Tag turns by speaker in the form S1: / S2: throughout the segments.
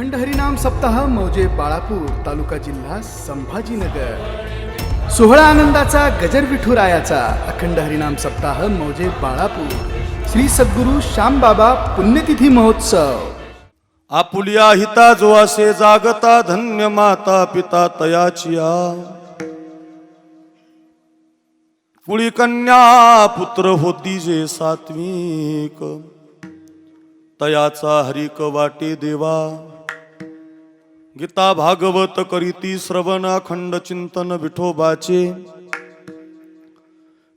S1: अखंड हरिनाम सप्ताह मौजे बाळापूर तालुका जिल्हा संभाजीनगर. सोहळा आनंदाचा गजर विठुरायाचा अखंड हरिनाम सप्ताह मौजे बाळापूर. श्री सद्गुरू श्यामबाबा पुण्यतिथी महोत्सव.
S2: आपुलिया हिता जो असे जागता धन्य माता पिता तयाचिया. कुळी कन्या पुत्र होती जे सात्विक. तयाचा हरिक वाटे देवा. गीता भागवत करीती श्रवण अखंड चिंतन विठोबाचे.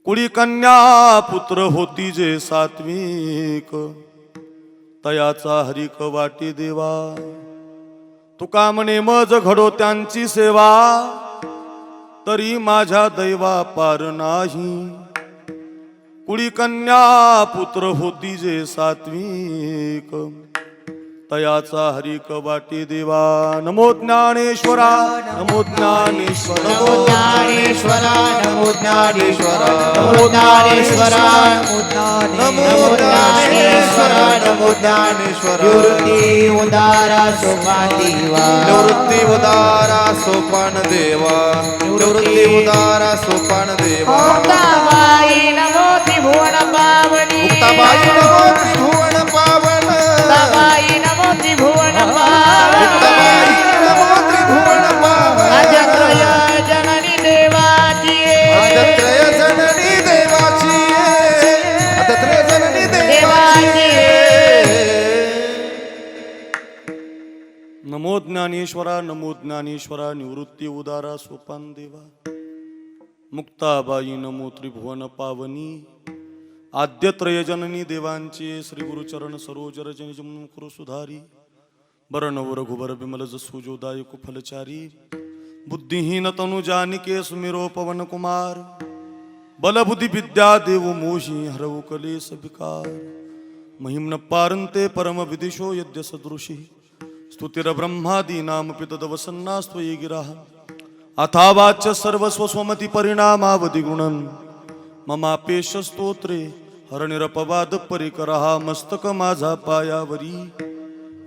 S2: कुळी कन्या पुत्र होती जे सात्विक. तयाचा हरिक वाटी देवा. तुका म्हणे मज घडो त्यांची सेवा. तरी माझ्या दैवा पार नाही. कुळी कन्या पुत्र होती जे सात्विक. तयाचा हरिक वाटी देवा. नमो ज्ञानेश्वरा नमो ज्ञानेश्वर.
S3: नमो ज्ञानेश्वरा नमो ज्ञानेश्वरा. नमो ज्ञानेश्वरा नमो ज्ञानेश्वरा. नमो ज्ञानेश्वरा निवृत्ती उदारा सोपान देवा.
S4: निवृत्ती उदारा सोपान देवा. निवृत्ती उदारा सोपान देवा.
S3: मुक्ताबाई नमो त्रिभुवन पावनी.
S4: मुक्ताबाई नमो त्रिभुवन पावन.
S3: मुक्ताबाई त्रिभुवन पावनी।
S4: मुक्ताबाई नमो त्रिभुवन पावन
S3: अजत्रय जननी देवाची
S4: अदत्रय जननी देवाची अदत्रय जननी देवाची
S2: नमो ज्ञानेश्वरा नमो ज्ञानेश्वरा निवृत्ती उदारा सोपान देवा। मुक्ताबाई नमो त्रिभुवन पावनी। आद्यत्रयजननी जननी देवांचे श्री गुरुचरण सरोजर जन कुरु सुधारी. बरनव रघुबर बिमल जसुजोदायक फलचारी. बुद्धिहीन तनु जानिके सुमिरो पवन कुमार. बलबुद्धि विद्या देव मोही हरऊ कलेस विकार महिम्न पारंते परम विदिशो यद्य सदृशी. स्तुतिर ब्रह्मादी नाम पितद वसन्नास्त्वयि गिराः सर्वस्व स्वमती हरणिरपवाद परिकर हा मस्तक माझा पायावरी.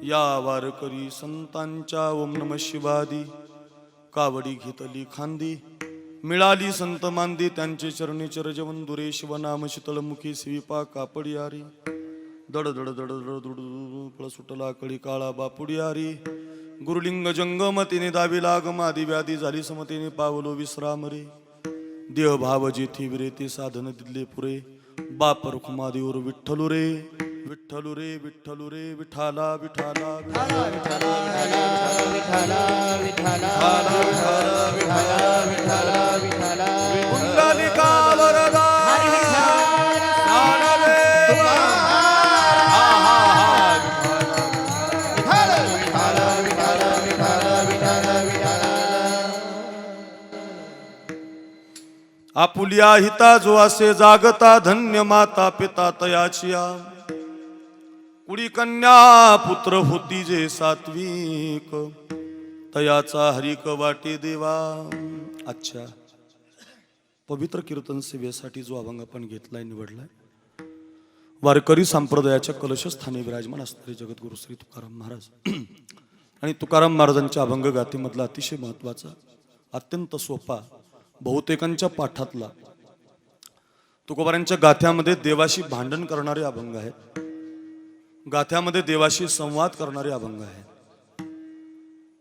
S2: या वारकरी संतांच्या ओम नम शिवादी. कावडी घेतली खांदी. मिळाली संत मांदी त्यांचे चरणी चरजवंदुरे. शिवनाम शीतळमुखी शिविपा कापडियारी. आरी दड दड दड दड सुटला कळी काळा बापुडी आरी गुरुलिंग जंगम तिने दावी लाग मादी व्याधी झाली समतीने पावलो विश्राम रे देह भाव जेथी विरे ते साधन दिले पुरे. बाप रुखमादेवर विठ्ठलू रे विठ्ठलू रे विठ्ठलू रे विठाला विठाला विठाला विठाला मिठाला आपुलिया हिता जो असे जागता धन्य माता पिता तयाचिया. कुडी कन्या पुत्र होती जे सात्विक. तयाचा हरिक वाटे देवा. अच्छा. पवित्र कीर्तन सेवेसाठी जो अभंग आपण घेतलाय निवडलाय. वारकरी संप्रदायाच्या कलशस्थानी विराजमान असणारे जगद्गुरु श्री तुकाराम महाराज. आणि तुकाराम महाराजांच्या अभंग गाथेमधला अतिशय महत्त्वाचा अत्यंत सोपा बहुतेकांच्या पाठातला तुकोबारांच्या गाथ्यामध्ये देवाशी भांडण करणारे अभंग आहेत. गाथ्यामध्ये देवाशी संवाद करणारे अभंग आहेत.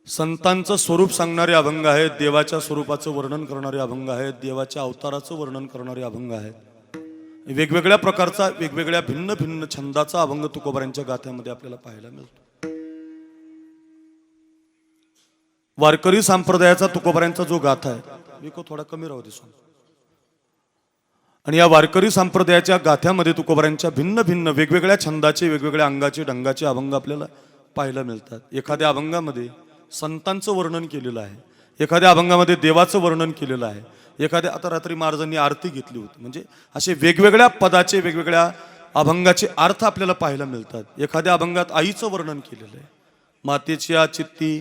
S2: संतांचं स्वरूप सांगणारे अभंग आहेत देवाच्या स्वरूपाचं वर्णन करणारे अभंग आहेत देवाच्या अवताराचं वर्णन करणारे अभंग आहेत. वेगवेगळ्या प्रकारचा वेगवेगळ्या भिन्न भिन्न छंदाचा अभंग तुकोबारांच्या गाथ्यामध्ये आपल्याला पाहायला मिळतो. वारकरी संप्रदायाचा तुकोबारांचा जो गाथा आहे विको थोडा कमी राहू दिसून आणि या वारकरी संप्रदायाच्या गाथ्यामध्ये तुकोबऱ्यांच्या भिन्न भिन्न वेगवेगळ्या छंदाचे वेगवेगळ्या अंगाचे ढंगाचे अभंग आपल्याला पाहायला मिळतात. एखाद्या अभंगामध्ये संतांचं वर्णन केलेलं आहे. एखाद्या अभंगामध्ये देवाचं वर्णन केलेलं आहे. एखाद्या आता रात्री महाराजांनी आरती घेतली होती. म्हणजे असे वेगवेगळ्या पदाचे वेगवेगळ्या अभंगाचे अर्थ आपल्याला पाहायला मिळतात. एखाद्या अभंगात आईचं वर्णन केलेलं आहे. मातेची आ चित्ती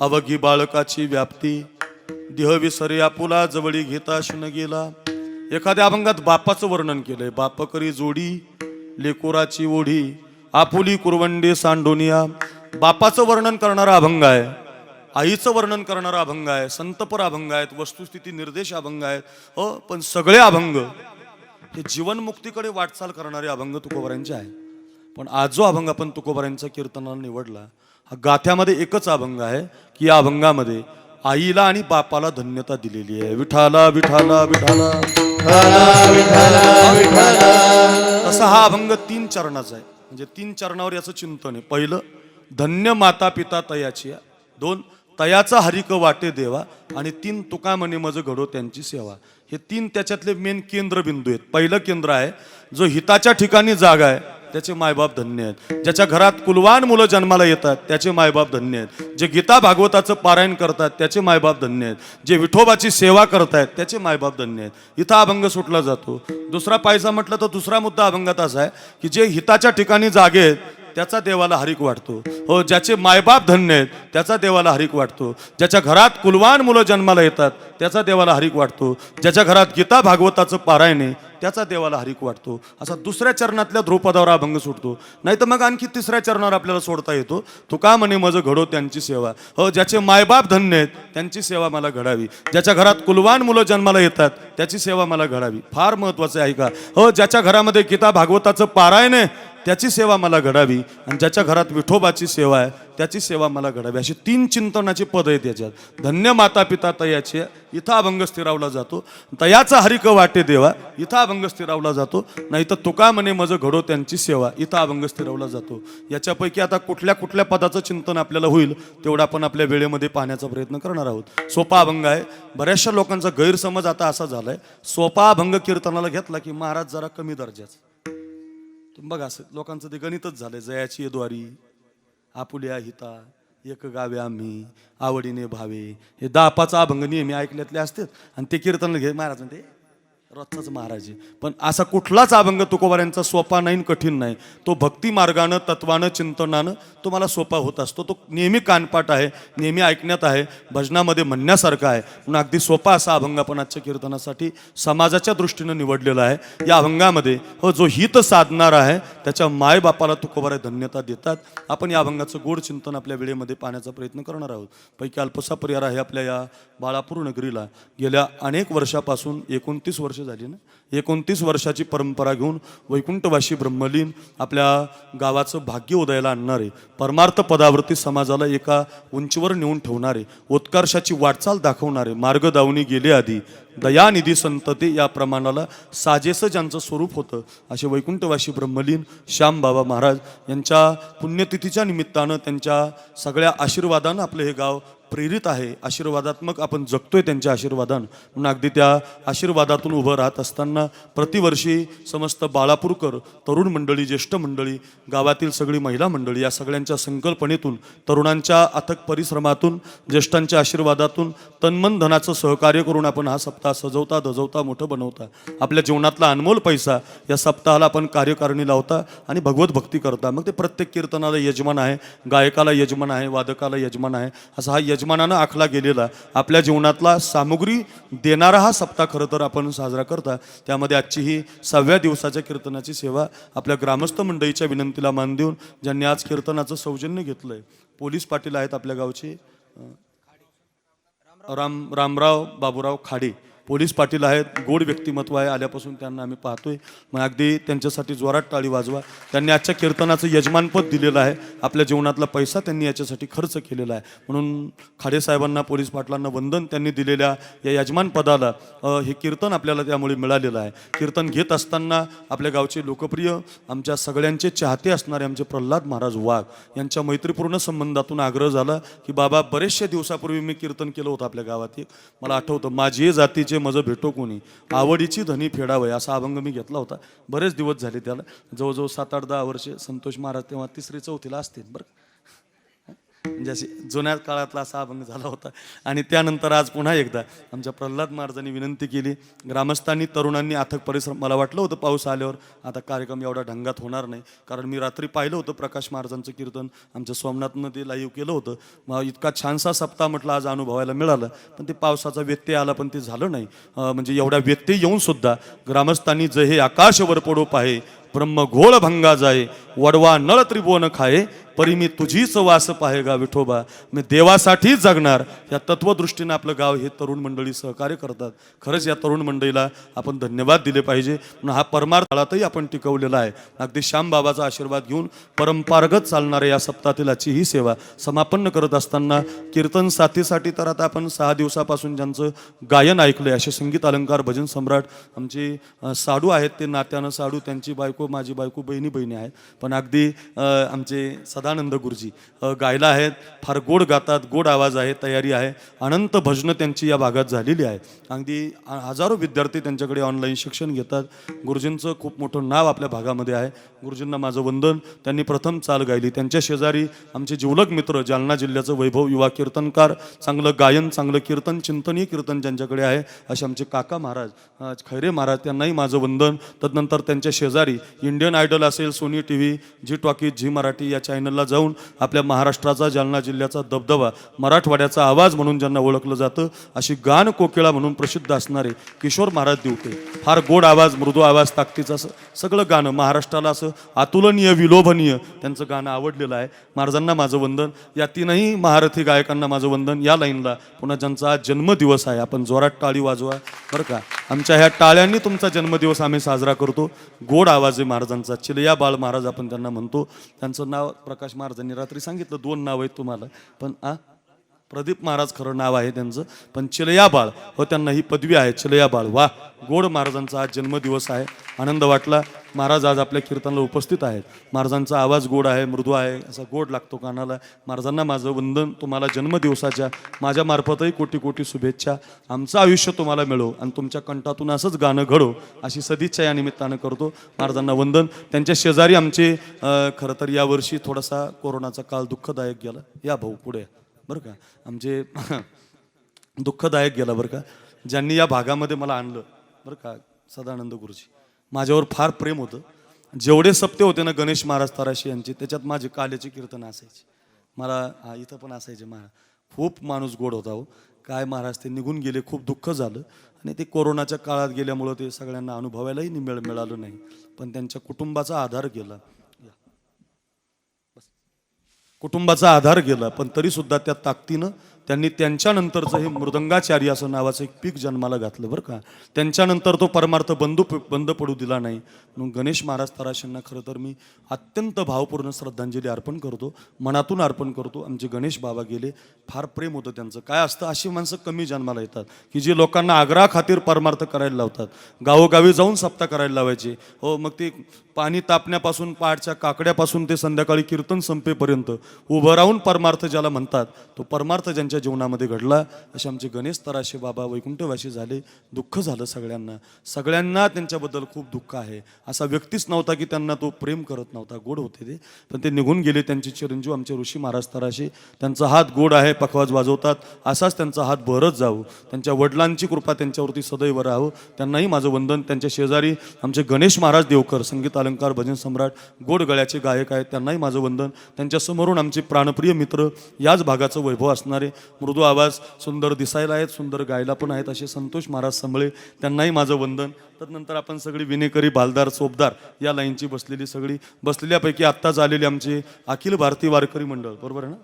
S2: अवघी बाळकाची व्याप्ती देह विसरे आपुला जवळी घेता शिन गेला. एखाद्या अभंगात बापाचं वर्णन केलंय. बाप करी जोडी लेकोराची ओढी आपुली कुरवंडे सांडोनिया. बापाचं वर्णन करणारा अभंग आहे आईचं वर्णन करणारा अभंग आहे संतपर अभंग आहेत वस्तुस्थिती निर्देश अभंग आहेत. अ पण सगळे अभंग हे जीवनमुक्तीकडे वाटचाल करणारे अभंग तुकोबऱ्यांचे आहे. पण आज जो अभंग आपण तुकोबारांचा कीर्तनाला निवडला हा गाथ्यामध्ये एकच अभंग आहे की या अभंगामध्ये आईला आणि बापाला धन्यता दिलेली आहे. विठाला विठाला विठाला. तसा हा अभंग तीन चरणाचा आहे. म्हणजे तीन चरणावर याचं चिंतन आहे. पहिलं धन्य माता पिता तयाची. दोन तयाचा हरिक वाटे देवा. आणि तीन तुका म्हणे मज घडो त्यांची सेवा. हे तीन त्याच्यातले मेन केंद्रबिंदू आहेत. पहिलं केंद्र आहे जो हिताच्या ठिकाणी जागा आहे. त्याचे मायबाप धन्य आहेत. ज्याच्या घरात कुलवान मुलं जन्माला येतात त्याचे मायबाप धन्य आहेत. जे गीता भागवताचं पारायण करतात त्याचे मायबाप धन्य आहेत. जे विठोबाची सेवा करतायत त्याचे मायबाप धन्य आहेत. इथं अभंग सुटला जातो. दुसरा पायसा म्हटलं तर दुसरा मुद्दा अभंगात असा आहे की जे हिताच्या ठिकाणी जागे आहेत त्याचा देवाला हरिक वाटतो. हो ज्याचे मायबाप धन्य आहेत त्याचा देवाला हरिक वाटतो. ज्याच्या घरात कुलवान मुलं जन्माला येतात त्याचा देवाला हरिक वाटतो. ज्याच्या घरात गीता भागवताचं पारायण आहे त्याचा देवाला हरिक वाटतो. असा दुसऱ्या चरणातल्या ध्रुपदावर अभंग सुटतो. नाही तर मग आणखी तिसऱ्या चरणावर आपल्याला सोडता येतो. तू का म्हणे माझं घडो त्यांची सेवा. हो ज्याचे मायबाप धन्य आहेत त्यांची सेवा मला घडावी. ज्याच्या घरात कुलवान मुलं जन्माला येतात त्याची सेवा मला घडावी. फार महत्वाचं आहे का हो ज्याच्या घरामध्ये गीता भागवताचं पारायण आहे त्याची सेवा मला घडावी आणि ज्याच्या घरात विठोबाची सेवा आहे त्याची सेवा मला घडावी. अशी तीन चिंतनाची पद आहेत याच्यात. धन्य माता पिता तयाचे इथं अभंग स्थिरावला जातो. तयाचा हरिक वाटे देवा. इथं अभंग स्थिरावला जातो. नाही तर तुका म्हणे मज घडो त्यांची सेवा. इथं अभंग स्थिरावला जातो. याच्यापैकी आता कुठल्या कुठल्या पदाचं चिंतन आपल्याला होईल तेवढं आपण आपल्या वेळेमध्ये पाहण्याचा प्रयत्न करणार आहोत. सोपा अभंग आहे. बऱ्याचशा लोकांचा गैरसमज आता असा झाला आहे सोपा अभंग कीर्तनाला घेतला की महाराज जरा कमी दर्जाचा. तुम्ही बघा असं लोकांचं ते गणितच झालंय. जयाची येद्वारी आपुल्या हिता एक गावे आम्ही आवडीने भावे. हे दापाचा अभंग नेहमी ऐकल्यातले असतात. आणि ते कीर्तन घे महाराज म्हणते रथच महाराज. पण असा कुठलाच अभंग तुकोबाऱ्यांचा सोपा नाही कठीण नाही. तो भक्ती मार्गानं तत्वानं चिंतनानं तो मला सोपा होत असतो. तो नेहमी कानपाट आहे नेहमी ऐकण्यात आहे भजनामध्ये म्हणण्यासारखा आहे. म्हणून अगदी सोपा असा अभंग आपण आजच्या कीर्तनासाठी समाजाच्या दृष्टीनं निवडलेला आहे. या अभंगामध्ये हो जो हित साधणार आहे त्याच्या मायबापाला तुकोबारे धन्यता देतात. आपण या अभंगाचं गोड चिंतन आपल्या वेळेमध्ये पाहण्याचा प्रयत्न करणार आहोत. पैकी अल्पसा परिहार आहे आपल्या या बाळापूर नगरीला. गेल्या अनेक वर्षापासून एकोणतीस वर्ष झाली ना? एकोणतीस वर्षाची परंपरा घेऊन वैकुंठवाशी ब्रह्मलीन आपल्या गावाचं भाग्य उदयाला आणणारे परमार्थ पदावरती समाजाला एका उंचीवर नेऊन ठेवणारे उत्कर्षाची वाटचाल दाखवणारे मार्ग दावणी गेले आधी. दयानिधी संतती या प्रमाणाला साजेसं ज्यांचं स्वरूप होतं असे वैकुंठवाशी ब्रह्मलीन श्यामबाबा महाराज यांच्या पुण्यतिथीच्या निमित्तानं त्यांच्या सगळ्या आशीर्वादानं आपलं हे गाव प्रेरित आहे आशीर्वादात्मक आपण जगतोय त्यांच्या आशीर्वादानं. म्हणून अगदी त्या आशीर्वादातून उभं राहत असताना प्रतिवर्षी समस्त बाळापूरकर तरुण मंडळी ज्येष्ठ मंडळी गावातील सगळी महिला मंडळी या सगळ्यांच्या संकल्पनेतून तरुणांच्या अथक परिश्रमातून ज्येष्ठांच्या आशीर्वादातून तन्मन धनाचं सहकार्य करून आपण हा सप्ताह सजवता धजवता मोठं बनवता. आपल्या जीवनातला अनमोल पैसा या सप्ताहाला आपण कार्यकारिणी लावता आणि भगवत भक्ती करता. मग ते प्रत्येक कीर्तनाला यजमान आहे गायकाला यजमान आहे वादकाला यजमान आहे. असा हा यजमानानं आखला गेलेला आपल्या जीवनातला सामुग्री देणारा हा सप्ताह खरं तर आपण साजरा करता. त्यामध्ये आजची ही सहाव्या दिवसाच्या कीर्तनाची सेवा आपल्या ग्रामस्थ मंडळीच्या विनंतीला मान देऊन ज्यांनी आज कीर्तनाचं सौजन्य घेतलं आहे पोलीस पाटील आहेत आपल्या गावचे. राम रामराव बाबूराव खाडे. पोलीस पाटील आहेत गोड व्यक्तिमत्व आहे आल्यापासून त्यांना आम्ही पाहतोय. मग अगदी त्यांच्यासाठी जोरात टाळी वाजवा. त्यांनी आजच्या कीर्तनाचं यजमानपद दिलेलं आहे. आपल्या जीवनातला पैसा त्यांनी याच्यासाठी खर्च केलेला आहे. म्हणून खाडे साहेबांना पोलीस पाटलांना वंदन त्यांनी दिलेल्या या यजमानपदाला हे कीर्तन आपल्याला त्यामुळे मिळालेलं आहे. कीर्तन घेत असताना आपल्या गावचे लोकप्रिय आमच्या सगळ्यांचे चाहते असणारे आमचे प्रल्हाद महाराज वाघ यांच्या मैत्रीपूर्ण संबंधातून आग्रह झाला की बाबा बरेचशे दिवसापूर्वी मी कीर्तन केलं होतं आपल्या गावात मला आठवतं माझी जातीचे मज भेटो कोणी आवडीची धनी फेडावय असा अभंग मी घेतला होता. बरेच दिवस झाले त्याला. जवळजवळ सात आठ दहा वर्षे संतोष महाराज तेव्हा तिसरी चौथीला असतील बरं म्हणजे अशी जुन्या काळातला असा अभंग झाला होता. आणि त्यानंतर आज पुन्हा एकदा आमच्या प्रल्हाद महाराजांनी विनंती केली ग्रामस्थांनी तरुणांनी अथक परिश्रम मला वाटलं होतं पाऊस आल्यावर आता कार्यक्रम एवढा ढंगात होणार नाही. कारण मी रात्री पाहिलं होतं प्रकाश महाराजांचं कीर्तन आमच्या सोमनाथनं ते लाईव्ह केलं होतं. मग इतका छानसा सप्ताह म्हटलं आज अनुभवायला मिळालं पण ते पावसाचा व्यत्यय आला पण ते झालं नाही. म्हणजे एवढा व्यत्यय येऊन सुद्धा ग्रामस्थांनी जे हे आकाशवर पडो पाहे ब्रह्म घोळ भंगा जाय वडवा नळ त्रिभुवन खाये परी मी तुझीच वास पाहेगा विठोबा. मी देवासाठी जगणार. या तत्वदृष्टीने आपलं गाव हे तरुण मंडळी सहकार्य करतात. खरंच या तरुण मंडळीला आपण धन्यवाद दिले पाहिजे. म्हणून हा परमार्थातही आपण टिकवलेला आहे. अगदी श्यामबाबाचा आशीर्वाद घेऊन परंपरागत चालणाऱ्या या सप्ताहातील आजची ही सेवा समापन्न करत असताना कीर्तन साथीसाठी तर आता आपण सहा दिवसापासून ज्यांचं गायन ऐकलंय असे संगीत अलंकार भजन सम्राट आमचे साडू आहेत ते नात्यानं साडू त्यांची बायको माझी बायको बहिणी बहिणी आहेत. पण अगदी आमचे सदा सदानंद गुरुजी गायला आहेत फार गोड गातात गोड आवाज आहे तयारी आहे अनंत भजनं त्यांची या भागात झालेली आहे. अगदी हजारो विद्यार्थी त्यांच्याकडे ऑनलाईन शिक्षण घेतात. गुरुजींचं खूप मोठं नाव आपल्या भागामध्ये आहे. गुरुजींना माझं वंदन. त्यांनी प्रथम चाल गायली. त्यांच्या शेजारी आमचे जिवलग मित्र जालना जिल्ह्याचं वैभव युवा कीर्तनकार चांगलं गायन चांगलं कीर्तन चिंतनीय कीर्तन ज्यांच्याकडे आहे असे आमचे काका महाराज खैरे महाराज त्यांनाही माझं वंदन. तदनंतर त्यांच्या शेजारी इंडियन आयडल असेल Sony T V Zee talkies Zee Marathi या चॅनलला जाऊन आपल्या महाराष्ट्राचा जालना जिल्ह्याचा दबदबा मराठवाड्याचा आवाज म्हणून ज्यांना ओळखलं जातं अशी गान कोकिळा म्हणून प्रसिद्ध असणारे किशोर महाराज दिवटे. फार गोड आवाज मृदू आवाज ताकदीचं असं सगळं गाणं महाराष्ट्राला असं अतुलनीय विलोभनीय त्यांचं गाणं आवडलेलं आहे. महाराजांना माझं वंदन. या तीनही महारथी गायकांना माझं वंदन. या लाईनला पुन्हा ज्यांचा आज जन्मदिवस आहे आपण जोरात टाळी वाजवा. बरं का? आमच्या ह्या टाळ्यांनी तुमचा जन्मदिवस आम्ही साजरा करतो. गोड आवाज आहे महाराजांचा. चिलया बाळ महाराज आपण त्यांना म्हणतो. त्यांचं नाव प्रकाश महाराजांनी रात्री सांगितलं दोन नाव आहेत तुम्हाला. पण आ प्रदीप महाराज खरं नाव आहे त्यांचं. पण चिलया बाळ व हो त्यांना ही पदवी आहे चिलया बाळ वा गोड महाराजांचा आज जन्मदिवस आहे. आनंद वाटला. महाराज आज आपल्या कीर्तनाला उपस्थित आहेत. महाराजांचा आवाज गोड आहे मृदू आहे असा गोड लागतो कानाला. महाराजांना माझं वंदन. तुम्हाला जन्मदिवसाच्या माझ्या मार्फतही कोटी कोटी शुभेच्छा. आमचं आयुष्य तुम्हाला मिळो आणि तुमच्या कंठातून असंच गाणं घडो अशी सदिच्छा या निमित्तानं करतो. महाराजांना वंदन. त्यांच्या शेजारी आमचे खरं तर यावर्षी थोडासा कोरोनाचा काळ दुःखदायक गेला. या भाऊ पुढे. बरं का? आमचे दुःखदायक गेला बरं का? ज्यांनी या भागामध्ये मला आणलं बरं का? सदानंद गुरुजी. माझ्यावर फार प्रेम होतं. जेवढे सप्ते होते ना गणेश महाराज ताराशी यांचे त्याच्यात माझे काल्याची कीर्तन असायची. मला इथं पण असायचे महाराज. खूप माणूस गोड होता हो. काय महाराज ते निघून गेले खूप दुःख झालं. आणि ते कोरोनाच्या काळात गेल्यामुळं ते सगळ्यांना अनुभवायलाही मिळ मिळालं नाही. पण त्यांच्या कुटुंबाचा आधार गेला. कुटुंबाचा आधार गेला पण तरीसुद्धा त्या ताकदीनं त्यांनी त्यांच्यानंतरचं हे मृदंगाचार्य असं नावाचं एक पीक जन्माला घातलं बरं का. त्यांच्यानंतर तो परमार्थ बंदू बंद पडू दिला नाही. म्हणून गणेश महाराज तराशांना खरं तर मी अत्यंत भावपूर्ण श्रद्धांजली अर्पण करतो मनातून अर्पण करतो. आमचे गणेश बाबा गेले फार प्रेम होतं त्यांचं. काय असतं अशी माणसं कमी जन्माला येतात की जी लोकांना आग्रहा खातीर परमार्थ करायला लावतात. गावोगावी जाऊन सप्ताह करायला लावायचे. हो मग ते पाणी तापण्यापासून पहाडच्या काकड्यापासून ते संध्याकाळी कीर्तन संपेपर्यंत उभं राहून परमार्थ ज्याला म्हणतात तो परमार्थ ज्यांच्या जीवनामध्ये घडला. असे आमचे गणेश तराशे बाबा वैकुंठवाशी झाले. दुःख झालं सगळ्यांना. सगळ्यांना त्यांच्याबद्दल खूप दुःख आहे. असा व्यक्तीच नव्हता की त्यांना तो प्रेम करत नव्हता. गोड होते ते. पण ते निघून गेले. त्यांचे चिरंजीव आमचे ऋषी महाराज तराशे त्यांचा हात गोड आहे. पखवाज वाजवतात. असाच त्यांचा हात भरत जावो. त्यांच्या वडिलांची कृपा त्यांच्यावरती सदैव राहावं त्यांनाही माझं वंदन. त्यांच्या शेजारी आमचे गणेश महाराज देवकर संगीत अलंकार भजन सम्राट गोड गळ्याचे गायक आहेत. त्यांनाही माझं वंदन. त्यांच्यासमोरून आमचे प्राणप्रिय मित्र याच भागाचं वैभव असणारे मृदू आवाज सुंदर दिसायला आहेत सुंदर गायला पण आहेत असे संतोष महाराज संभळे. त्यांनाही माझं वंदन. तदनंतर आपण सगळी विनेकरी बालदार सोबदार या लाईनची बसलेली सगळी. बसलेल्यापैकी आत्ताच आलेली आमची अखिल भारतीय वारकरी मंडळ. बरोबर आहे ना?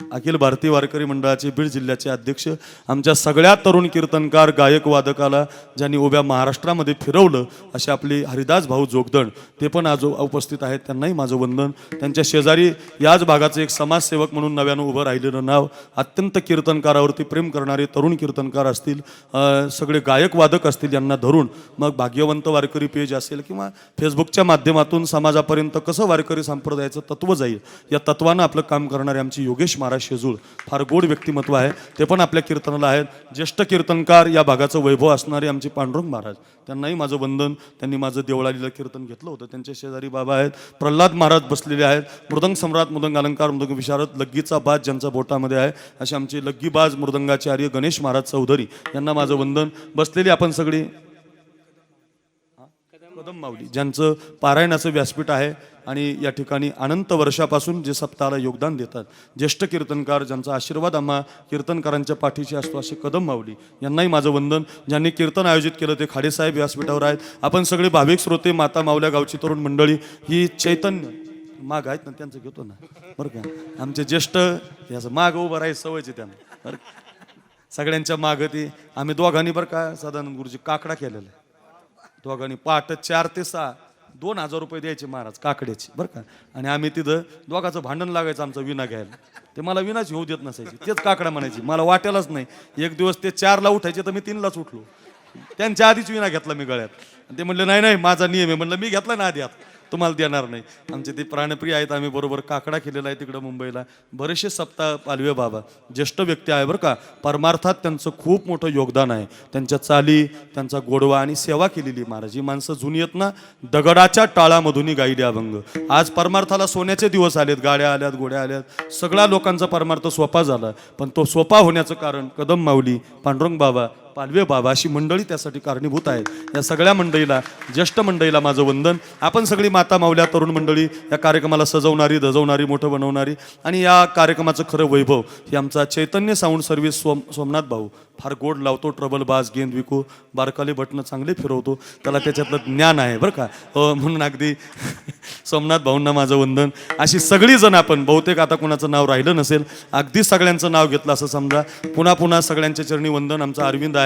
S2: अखिल भारतीय वारकरी मंडळाचे बीड जिल्ह्याचे अध्यक्ष आमच्या सगळ्या तरुण कीर्तनकार गायक वादकाला ज्यांनी उभ्या महाराष्ट्रामध्ये फिरवलं असे आपले हरिदास भाऊ जोगदण ते पण आज उपस्थित आहेत त्यांनाही माझं वंदन. त्यांच्या शेजारी याच भागाचे एक समाजसेवक म्हणून नव्यानं उभं राहिलेलं नाव अत्यंत कीर्तनकारावरती प्रेम करणारे तरुण कीर्तनकार असतील सगळे गायक वादक असतील यांना धरून मग भाग्यवंत वारकरी पेज असेल किंवा फेसबुकच्या माध्यमातून समाजापर्यंत कसं वारकरी संप्रदायाचं तत्व जाईल या तत्वानं आपलं काम करणारे आमचे योगेश महाराज शेजूळ. फार गोड व्यक्तिमत्व आहे. ते पण आपल्या कीर्तनाला आहेत. ज्येष्ठ कीर्तनकार या भागाचं वैभव असणारे आमचे पांडुरंग महाराज. त्यांनाही माझं वंदन. त्यांनी माझं देवळालीला कीर्तन घेतलं होतं. त्यांच्या शेजारी बाबा आहेत. प्रल्हाद महाराज बसलेले आहेत. मृदंग सम्राट मृदंग अलंकार मृदंग विशारद लग्गीचा बाज ज्यांचा बोटामध्ये आहे. असे आमचे लग्गीबाज मृदंगाचार्य गणेश महाराज चौधरी यांना माझं वंदन. बसलेली आपण सगळी. कदम माऊली. ज्यांचं पारायणाचं व्यासपीठ आहे. आणि या ठिकाणी अनंत वर्षापासून जे सप्ताहाला योगदान देतात ज्येष्ठ कीर्तनकार ज्यांचा आशीर्वाद आम्हा कीर्तनकारांच्या पाठीशी असतो असे कदम मावली. यांनाही माझं वंदन. ज्यांनी कीर्तन आयोजित केलं ते खाडेसाहेब व्यासपीठावर आहेत. आपण सगळे भाविक श्रोते माता मावल्या गावची तरुण मंडळी ही चैतन्य. माग आहेत ना त्यांचं घेतो ना. बरं का? आमचे ज्येष्ठ याचं माग उभं राहील सवयचे त्यांना. बरं सगळ्यांच्या मागं ते आम्ही दोघांनी बरं का सदानंद गुरुजी काकडा केलेला आहे. दोघांनी पाठ चार ते सहा. दोन हजार रुपये द्यायचे महाराज काकड्याची बरं का? आणि आम्ही तिथं दोघाचं भांडण लागायचं आमचं विना घ्यायला. ते मला विनाच होऊ देत नसायची. तेच काकडा म्हणायची. मला वाटेलच नाही. एक दिवस ते चारला उठायचे तर मी तीनलाच उठलो. त्यांच्या आधीच विना घेतला मी गळ्यात. आणि ते म्हणले नाही नाही माझा नियम आहे. म्हणलं मी घेतला ना आधी आत. तुम्हाला देणार नाही. आमचे ते प्राणप्रिय आहेत आम्ही बरोबर काकडा केलेला आहे तिकडं मुंबईला. बरेचसे सप्ताह पालवे बाबा. ज्येष्ठ व्यक्ती आहे बरं का. परमार्थात त्यांचं खूप मोठं योगदान आहे. त्यांच्या चाली त्यांचा गोडवा आणि सेवा केलेली महाराज. ही माणसं जुनी आहेत ना दगडाच्या टाळामधूनही गायली अभंग. आज परमार्थाला सोन्याचे दिवस आलेत गाड्या आल्यात गोड्या आल्यात. सगळ्या लोकांचा परमार्थ सोपा झाला. पण तो सोपा होण्याचं कारण कदम माऊली पांडुरंग बाबा पालवे बाबा अशी मंडळी त्यासाठी कारणीभूत आहेत. या सगळ्या मंडळीला ज्येष्ठ मंडळीला माझं वंदन. आपण सगळी माता माऊल्या तरुण मंडळी या कार्यक्रमाला सजवणारी धजवणारी मोठं बनवणारी आणि या कार्यक्रमाचं खरं वैभव हे आमचा चैतन्य साऊंड सर्व्हिस सोम सोमनाथ भाऊ. फार गोड लावतो ट्रबल बाज गेंद विकू. बारकाली बटणं चांगले फिरवतो. त्याला त्याच्यातलं ज्ञान आहे बरं का. हो, म्हणून अगदी सोमनाथ भाऊंना माझं वंदन. अशी सगळीजण आपण बहुतेक आता कुणाचं नाव राहिलं नसेल अगदी सगळ्यांचं नाव घेतलं असं समजा. पुन्हा पुन्हा सगळ्यांच्या चरणी वंदन. आमचा अरविंद आहे.